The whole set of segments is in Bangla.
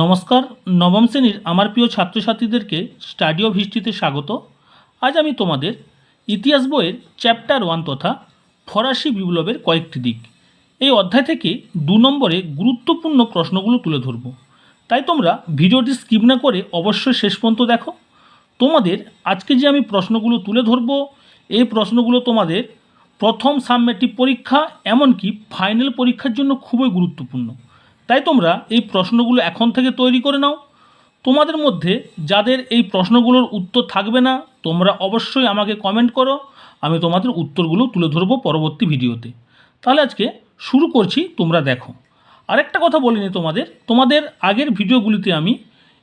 নমস্কার, নবম শ্রেণির আমার প্রিয় ছাত্রছাত্রীদেরকে স্টাডি অফ হিস্ট্রিতে স্বাগত। আজ আমি তোমাদের ইতিহাস বইয়ের চ্যাপ্টার ওয়ান তথা ফরাসি বিপ্লবের কয়েকটি দিক। এই অধ্যায় থেকে দু নম্বরে গুরুত্বপূর্ণ প্রশ্নগুলো তুলে ধরব। তাই তোমরা ভিডিওটি স্কিপ না করে অবশ্যই শেষ পর্যন্ত দেখো। তোমাদের আজকে যে আমি প্রশ্নগুলো তুলে ধরব, এই প্রশ্নগুলো তোমাদের প্রথম সাবমেটিভ পরীক্ষা, এমনকি ফাইনাল পরীক্ষার জন্য খুবই গুরুত্বপূর্ণ। তাই তোমরা এই প্রশ্নগুলো এখন থেকে তৈরি করে নাও। তোমাদের মধ্যে যাদের এই প্রশ্নগুলোর উত্তর থাকবে না, তোমরা অবশ্যই আমাকে কমেন্ট করো, আমি তোমাদের উত্তরগুলো তুলে ধরবো পরবর্তী ভিডিওতে। তাহলে আজকে শুরু করছি, তোমরা দেখো। আরেকটা কথা বলিনি তোমাদের তোমাদের আগের ভিডিওগুলিতে আমি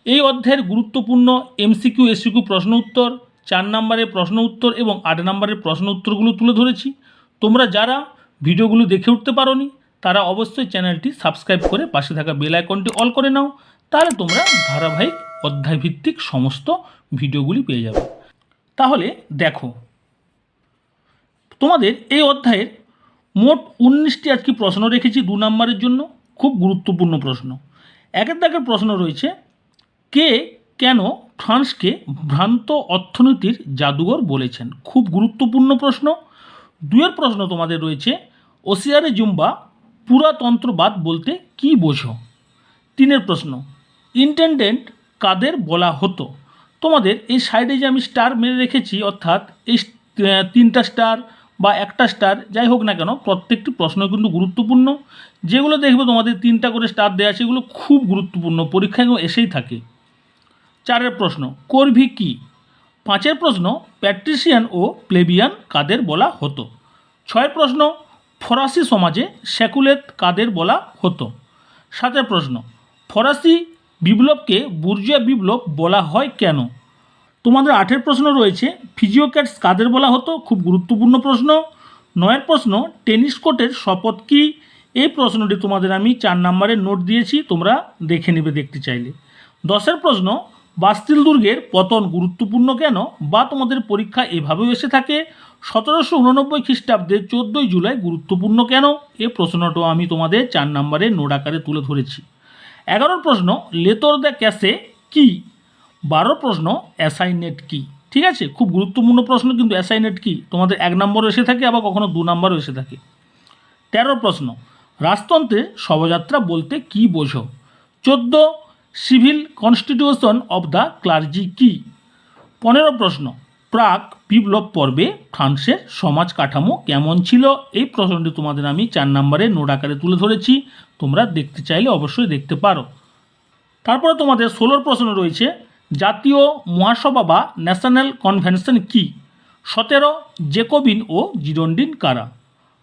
এই অধ্যায়ের গুরুত্বপূর্ণ এমসিকিউ এসিকিউ প্রশ্ন উত্তর, চার নম্বরের প্রশ্ন উত্তর এবং আট নম্বরের প্রশ্ন উত্তরগুলো তুলে ধরেছি। তোমরা যারা ভিডিওগুলো দেখে উঠতে পারোনি তারা অবশ্যই চ্যানেলটি সাবস্ক্রাইব করে পাশে থাকা বেল আইকনটি অল করে নাও, তাহলে তোমরা ধারাবাহিক অধ্যায়ভিত্তিক সমস্ত ভিডিওগুলি পেয়ে যাবে। তাহলে দেখো, তোমাদের এই অধ্যায়ের মোট উনিশটি আজকে প্রশ্ন রেখেছি দু নম্বরের জন্য, খুব গুরুত্বপূর্ণ প্রশ্ন। একের দাগের প্রশ্ন রয়েছে, কে কেন ফ্রান্সকে ভ্রান্ত অর্থনীতির জাদুঘর বলেছেন? খুব গুরুত্বপূর্ণ প্রশ্ন। দুয়ের প্রশ্ন তোমাদের রয়েছে, ওসিয়ারে জুম্বা পুরাতন্ত্রবাদ বলতে কি বোঝো? তিনের প্রশ্ন ইন্টেন্ডেন্ট কাদের বলা হতো? তোমাদের এই সাইডে যে আমি স্টার মেরে রেখেছি, অর্থাৎ এই তিনটা স্টার বা একটা স্টার যাই হোক না কেন, প্রত্যেকটি প্রশ্ন কিন্তু গুরুত্বপূর্ণ। যেগুলো দেখবে তোমাদের তিনটা করে স্টার দেওয়া সেগুলো খুব গুরুত্বপূর্ণ পরীক্ষায় এসেই থাকে। চারের প্রশ্ন, করভি কি? পাঁচের প্রশ্ন প্যাট্রিসিয়ান ও প্লেবিয়ান কাদের বলা হতো? ছয়ের প্রশ্ন ফরাসি সমাজে সেকুলেত কাদের বলা হতো? সাতের প্রশ্ন, ফরাসি বিপ্লবকে বুর্জিয়া বিপ্লব বলা হয় কেন? তোমাদের আঠের প্রশ্ন রয়েছে, ফিজিওক্যাটস কাদের বলা হতো? খুব গুরুত্বপূর্ণ প্রশ্ন। নয়ের প্রশ্ন, টেনিস কোর্টের শপথ কি? এই প্রশ্নটি তোমাদের আমি চার নম্বরের নোট দিয়েছি, তোমরা দেখে নেবে দেখতে চাইলে। দশের প্রশ্ন বাস্তিল দুর্গের পতন গুরুত্বপূর্ণ কেন বা তোমাদের পরীক্ষা এভাবেও এসে থাকে? সতেরোশো উননব্বই খ্রিস্টাব্দে চোদ্দোই জুলাই গুরুত্বপূর্ণ কেন? এ প্রশ্নটাও আমি তোমাদের চার নম্বরে নোট আকারে তুলে ধরেছি। এগারোর প্রশ্ন, লেতর দ্য ক্যাসে কি? বারো প্রশ্ন, অ্যাসাইনেট কি? ঠিক আছে? খুব গুরুত্বপূর্ণ প্রশ্ন, কিন্তু অ্যাসাইনেট কি? তোমাদের এক নম্বরও এসে থাকে, আবার কখনো দু নম্বরও এসে থাকে। তেরো প্রশ্ন রাজতন্ত্রের শবযাত্রা বলতে কি বোঝো? চোদ্দ civil constitution of the clergy কি? পনেরো প্রশ্ন। প্রাক বিপ্লব পর্বে ফ্রান্সের সমাজ কাঠামো কেমন ছিল? এই প্রশ্নটি তোমাদের আমি চার নম্বরে নোট আকারে তুলে ধরেছি। তোমরা দেখতে চাইলে অবশ্যই দেখতে পারো। তারপরে তোমাদের ষোলোর প্রশ্ন রয়েছে, জাতীয় মহাসভা বা ন্যাশনাল কনভেনশন কি? সতেরো জেকোবিন ও জিরন্ডিন কারা?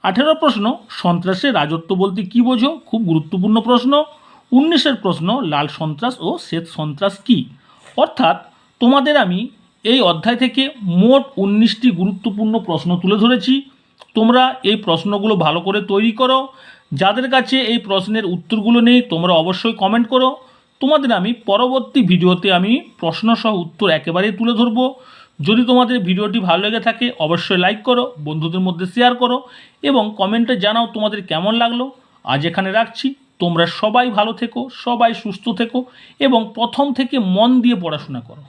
আঠেরো প্রশ্ন, সন্ত্রাসের রাজত্ব বলতে কী বোঝো? খুব গুরুত্বপূর্ণ প্রশ্ন। উনিশের প্রশ্ন, লাল সন্ত্রাস ও শ্বেত সন্ত্রাস কি? অর্থাৎ, তোমাদের আমি এই অধ্যায় থেকে মোট উনিশটি গুরুত্বপূর্ণ প্রশ্ন তুলে ধরেছি। তোমরা এই প্রশ্নগুলো ভালো করে তৈরি করো। যাদের কাছে এই প্রশ্নের উত্তরগুলো নেই, তোমরা অবশ্যই কমেন্ট করো। তোমাদের আমি পরবর্তী ভিডিওতে আমি প্রশ্নসহ উত্তর একেবারেই তুলে ধরবো। যদি তোমাদের ভিডিওটি ভালো লেগে থাকে, অবশ্যই লাইক করো, বন্ধুদের মধ্যে শেয়ার করো এবং কমেন্টে জানাও তোমাদের কেমন লাগল। আজ এখানে রাখছি। তোমরা সবাই ভালো থেকো সবাই সুস্থ থেকো এবং প্রথম থেকে মন দিয়ে পড়াশোনা করো।